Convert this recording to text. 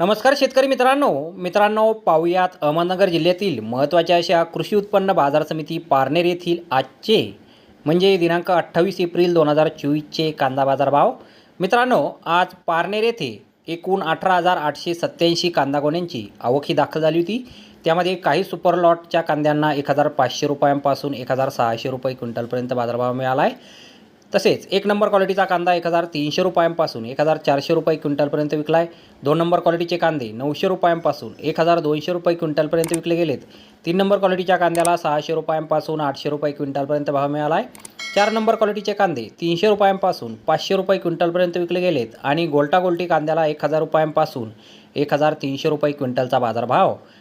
नमस्कार शेतकरी मित्रांनो. मित्रांनो पाहूयात अहमदनगर जिल्ह्यातील महत्त्वाच्या अशा कृषी उत्पन्न बाजार समिती पारनेर येथील आजचे म्हणजे दिनांक अठ्ठावीस एप्रिल दोन हजार चोवीसचे कांदा बाजार भाव मित्रांनो आज पारनेर येथे एकूण अठरा हजार आठशे सत्त्याऐंशी कांदा गोण्यांची आवक ही दाखल झाली होती. त्यामध्ये काही सुपर लॉटच्या कांद्यांना एक हजार पाचशे रुपयांपासून एक हजार सहाशे रुपये क्विंटलपर्यंत बाजारभाव मिळाला आहे. तसेच एक नंबर क्वालिटीचा कांदा एक हजार तीनशे रुपयांपासून एक हजार चारशे रुपये क्विंटलपर्यंत विकला आहे दोन नंबर क्वालिटीचे कांदे नऊशे रुपयांपासून एक हजार दोनशे रुपये क्विंटलपर्यंत विकले गेलेत. तीन नंबर क्वालिटीच्या कांद्याला सहाशे रुपयांपासून आठशे रुपये क्विंटलपर्यंत भाव मिळाला आहे चार नंबर क्वालिटीचे कांदे तीनशे रुपयांपासून पाचशे रुपये क्विंटलपर्यंत विकले गेलेत आणि गोल्टा गोल्टी कांद्याला एक हजार रुपयांपासून एक हजार तीनशे रुपये क्विंटलचा बाजारभाव